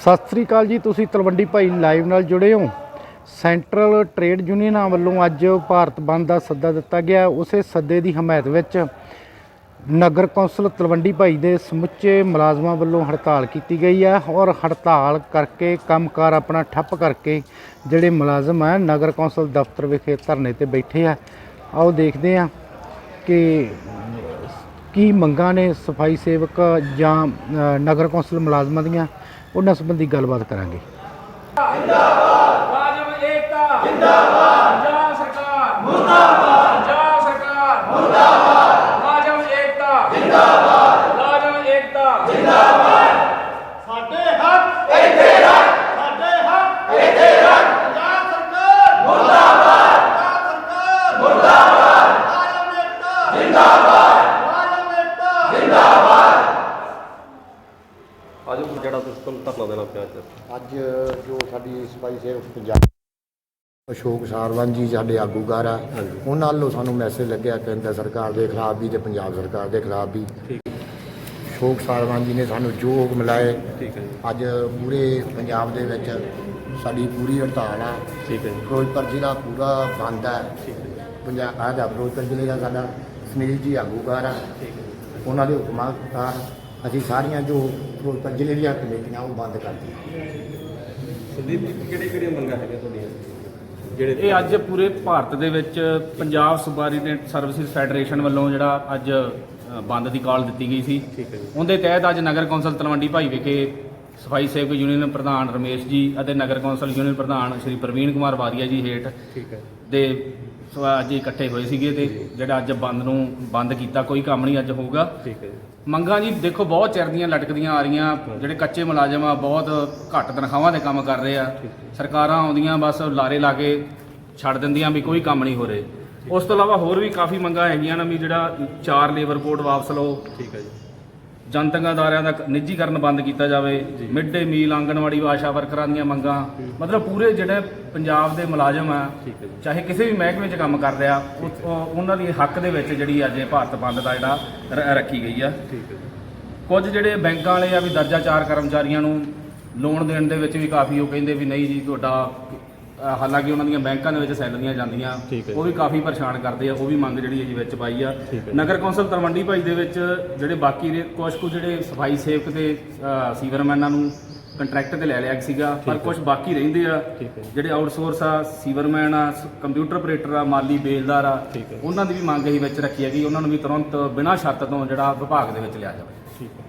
ਸਤਿ ਸ੍ਰੀ ਅਕਾਲ ਜੀ, ਤੁਸੀਂ ਤਲਵੰਡੀ ਭਾਈ ਲਾਈਵ ਨਾਲ ਜੁੜੇ ਹੋ। ਸੈਂਟਰਲ ਟ੍ਰੇਡ ਯੂਨੀਅਨਾਂ ਵੱਲੋਂ ਅੱਜ ਭਾਰਤ ਬੰਦ ਦਾ ਸੱਦਾ ਦਿੱਤਾ ਗਿਆ। ਉਸੇ ਸੱਦੇ ਦੀ ਹਮਾਇਤ ਵਿੱਚ ਨਗਰ ਕੌਂਸਲ ਤਲਵੰਡੀ ਭਾਈ ਦੇ ਸਮੁੱਚੇ ਮੁਲਾਜ਼ਮਾਂ ਵੱਲੋਂ ਹੜਤਾਲ ਕੀਤੀ ਗਈ ਹੈ ਔਰ ਹੜਤਾਲ ਕਰਕੇ ਕੰਮਕਾਰ ਆਪਣਾ ਠੱਪ ਕਰਕੇ ਜਿਹੜੇ ਮੁਲਾਜ਼ਮ ਹੈ, ਨਗਰ ਕੌਂਸਲ ਦਫ਼ਤਰ ਵਿਖੇ ਧਰਨੇ ਤੇ ਬੈਠੇ ਆ। ਆਓ ਦੇਖਦੇ ਆ ਕਿ ਕੀ ਮੰਗਾਂ ਨੇ ਸਫ਼ਾਈ ਸੇਵਕ ਜਾਂ ਨਗਰ ਕੌਂਸਲ ਮੁਲਾਜ਼ਮਾਂ ਦੀਆਂ? ਉਹਨਾਂ ਸੰਬੰਧੀ ਗੱਲਬਾਤ ਕਰਾਂਗੇ। ਰਾਜਮ ਏਕਤਾ। ਜਿੰਦਾਬਾਦ ਪੰਜਾਬ ਸਰਕਾਰ। ਮੁਰਦਾਬਾਦ ਪੰਜਾਬ ਸਰਕਾਰ। ਮੁਰਦਾਬਾਦ। ਰਾਜਮ ਏਕਤਾ ਜਿੰਦਾਬਾਦ ਰਾਜਮ ਏਕਤਾ ਸਾਡੇ ਹੱਕ ਇੱਥੇ ਰੱਖ। ਸਾਡੇ ਹੱਕ ਇੱਥੇ ਰੱਖ। ਪੰਜਾਬ ਸਰਕਾਰ। ਮੁਰਦਾਬਾਦ। ਪੰਜਾਬ ਸਰਕਾਰ ਮੁਰਦਾਬਾਦ। ਰਾਜਮ ਏਕਤਾ ਜਿੰਦਾਬਾਦ ਰਾਜਮ ਏਕਤਾ ਅੱਜ ਜਿਹੜਾ ਤੁਸੀਂ ਤੁਹਾਨੂੰ ਧਰਨਾ ਦੇਣਾ ਪਿਆ ਅੱਜ। ਅੱਜ ਜੋ ਸਾਡੀ ਸਫ਼ਾਈ ਸੇਵਕ ਪੰਜਾਬ ਅਸ਼ੋਕ ਸਾਰਵਨ ਜੀ ਸਾਡੇ ਆਗੂਕਾਰ ਆ ਉਹਨਾਂ ਵੱਲੋਂ ਸਾਨੂੰ ਮੈਸੇਜ ਲੱਗਿਆ ਕੇਂਦਰ ਸਰਕਾਰ ਦੇ ਖਿਲਾਫ ਵੀ ਤੇ ਪੰਜਾਬ ਸਰਕਾਰ ਦੇ ਖਿਲਾਫ ਵੀ। ਅਸ਼ੋਕ ਸਾਰਵਨ ਜੀ ਨੇ ਸਾਨੂੰ ਜੋ ਹੁਕਮ ਲਾਏ ਠੀਕ ਹੈ ਅੱਜ ਪੂਰੇ ਪੰਜਾਬ ਦੇ ਵਿੱਚ ਸਾਡੀ ਪੂਰੀ ਹੜਤਾਲ ਆ। ਠੀਕ ਹੈ ਫਿਰੋਜ਼ਪੁਰ ਜ਼ਿਲ੍ਹਾ ਪੂਰਾ ਬੰਦ ਹੈ ਪੰਜਾਬ ਆ ਦਾ ਫਿਰੋਜ਼ਪੁਰ ਜ਼ਿਲ੍ਹੇ ਦਾ ਸਾਡਾ ਸੁਨੀਲ ਜੀ ਆਗੂਕਾਰ ਆ। ਉਹਨਾਂ ਦੇ ਹੁਕਮਾਂ ਅਨੁਸਾਰ ਅਸੀਂ ਸਾਰੀਆਂ ਜੋ ਫਿਰੋਜ਼ਪੁਰ ਜ਼ਿਲ੍ਹੇ ਦੀਆਂ ਕਮੇਟੀਆਂ ਉਹ ਬੰਦ ਕਰ ਦਿੱਤੀਆਂ। ਸੰਦੀਪ ਜੀ ਕਿਹੜੀ ਕਿਹੜੀਆਂ ਮੰਗਾਂ ਹੈਗੀਆਂ ਤੁਹਾਡੀਆਂ? ਜਿਹੜੇ ਇਹ ਅੱਜ ਪੂਰੇ ਭਾਰਤ ਦੇ ਵਿੱਚ ਪੰਜਾਬ ਸੁਬਾਰੀਨੇਟ ਸਰਵਿਸਿਜ਼ ਫੈਡਰੇਸ਼ਨ ਵੱਲੋਂ ਜਿਹੜਾ ਅੱਜ ਬੰਦ ਦੀ ਕਾਲ ਦਿੱਤੀ ਗਈ ਸੀ। ਠੀਕ ਹੈ ਜੀ। ਉਹਦੇ ਤਹਿਤ ਅੱਜ ਨਗਰ ਕੌਂਸਲ ਤਲਵੰਡੀ ਭਾਈ ਵਿਖੇ ਸਫ਼ਾਈ ਸੇਵਕ ਯੂਨੀਅਨ ਪ੍ਰਧਾਨ ਰਮੇਸ਼ ਜੀ ਅਤੇ ਨਗਰ ਕੌਂਸਲ ਯੂਨੀਅਨ ਪ੍ਰਧਾਨ ਸ਼੍ਰੀ ਪ੍ਰਵੀਨ ਕੁਮਾਰ ਵਾਰੀਆ ਜੀ ਹੇਠ ਠੀਕ ਹੈ। ਦੇ ਅੱਜ ਇਕੱਠੇ ਹੋਏ ਸੀਗੇ ਤੇ ਜਿਹੜਾ ਅੱਜ ਬੰਦ ਨੂੰ ਬੰਦ ਕੀਤਾ ਕੋਈ ਕੰਮ ਨਹੀਂ ਅੱਜ ਹੋਊਗਾ। ਠੀਕ ਹੈ ਜੀ। ਮੰਗਾਂ ਜੀ ਦੇਖੋ ਬਹੁਤ ਚਿਰ ਦੀਆਂ ਲਟਕਦੀਆਂ ਆ ਰਹੀਆਂ। ਜਿਹੜੇ ਕੱਚੇ ਮੁਲਾਜ਼ਮ ਆ ਬਹੁਤ ਘੱਟ ਤਨਖਾਹਾਂ ਦੇ ਕੰਮ ਕਰ ਰਹੇ ਆ। ਸਰਕਾਰਾਂ ਆਉਂਦੀਆਂ ਬਸ ਲਾਰੇ ਲਾ ਕੇ ਛੱਡ ਦਿੰਦੀਆਂ ਵੀ ਕੋਈ ਕੰਮ ਨਹੀਂ ਹੋ ਰਹੇ। ਉਸ ਤੋਂ ਇਲਾਵਾ ਹੋਰ ਵੀ ਕਾਫੀ ਮੰਗਾਂ ਹੈਗੀਆਂ ਨੇ ਵੀ ਜਿਹੜਾ ਚਾਰ ਲੇਬਰ ਕੋਡ ਵਾਪਸ ਲਓ। ਠੀਕ ਹੈ ਜੀ। ਜਨਤਕ ਅਦਾਰਿਆਂ ਦਾ ਨਿੱਜੀਕਰਨ ਬੰਦ ਕੀਤਾ ਜਾਵੇ ਮਿਡ ਡੇ ਮੀਲ ਆਂਗਣਵਾੜੀ ਆਸ਼ਾ ਵਰਕਰਾਂ ਦੀਆਂ ਮੰਗਾਂ। ਮਤਲਬ ਪੂਰੇ ਜਿਹੜੇ ਪੰਜਾਬ ਦੇ ਮੁਲਾਜ਼ਮ ਆ ਚਾਹੇ ਕਿਸੇ ਵੀ ਮਹਿਕਮੇ 'ਚ ਕੰਮ ਕਰਦੇ ਆ ਉਹ- ਉਹ- ਉਹਨਾਂ ਦੀ ਹੱਕ ਦੇ ਵਿੱਚ ਜਿਹੜੀ ਅੱਜ ਇਹ ਭਾਰਤ ਬੰਦ ਦਾ ਜਿਹੜਾ ਰੱਖੀ ਗਈ ਆ। ਠੀਕ ਹੈ ਜੀ। ਕੁਝ ਜਿਹੜੇ ਬੈਂਕਾਂ ਵਾਲੇ ਆ ਵੀ ਦਰਜਾ ਚਾਰ ਕਰਮਚਾਰੀਆਂ ਨੂੰ ਲੋਨ ਦੇਣ ਦੇ ਵਿੱਚ ਵੀ ਕਾਫੀ ਉਹ ਕਹਿੰਦੇ ਵੀ ਨਹੀਂ ਜੀ ਤੁਹਾਡਾ ਅ, ਹਾਲਾਂਕਿ ਉਹਨਾਂ ਦੀਆਂ ਬੈਂਕਾਂ ਦੇ ਵਿੱਚ ਸੈਲਰੀਆਂ ਜਾਂਦੀਆਂ ਠੀਕ ਹੈ ਉਹ ਵੀ ਕਾਫੀ ਪਰੇਸ਼ਾਨ ਕਰਦੇ ਆ ਉਹ ਵੀ ਮੰਗ ਜਿਹੜੀ ਹੈ ਜੀ ਵਿੱਚ ਪਾਈ ਆ ਠੀਕ ਹੈ। ਨਗਰ ਕੌਂਸਲ ਤਲਵੰਡੀ ਭਾਈ ਦੇ ਵਿੱਚ ਜਿਹੜੇ ਬਾਕੀ ਦੇ ਕੁਝ ਕੁ ਜਿਹੜੇ ਸਫ਼ਾਈ ਸੇਵਕ ਤੇ ਅ, ਸੀਵਰਮੈਨਾਂ ਨੂੰ ਕੰਟਰੈਕਟ ਤੇ ਲੈ ਲਿਆ ਸੀਗਾ ਪਰ ਕੁਝ ਬਾਕੀ ਰਹਿੰਦੇ ਆ ਠੀਕ ਹੈ। ਜਿਹੜੇ ਆਊਟਸੋਰਸ ਆ ਸੀਵਰਮੈਨ ਆ ਸ- ਕੰਪਿਊਟਰ ਆਪਰੇਟਰ ਆ ਮਾਲੀ ਬੇਲਦਾਰ ਆ ਠੀਕ ਹੈ। ਉਹਨਾਂ ਦੀ ਵੀ ਮੰਗ ਅਸੀਂ ਵਿੱਚ ਰੱਖੀ ਹੈਗੀ ਉਹਨਾਂ ਨੂੰ ਵੀ ਤੁਰੰਤ ਬਿਨਾਂ ਸ਼ਰਤ ਤੋਂ ਜਿਹੜਾ ਵਿਭਾਗ ਦੇ ਵਿੱਚ ਲਿਆ ਜਾਵੇ ਠੀਕ ਹੈ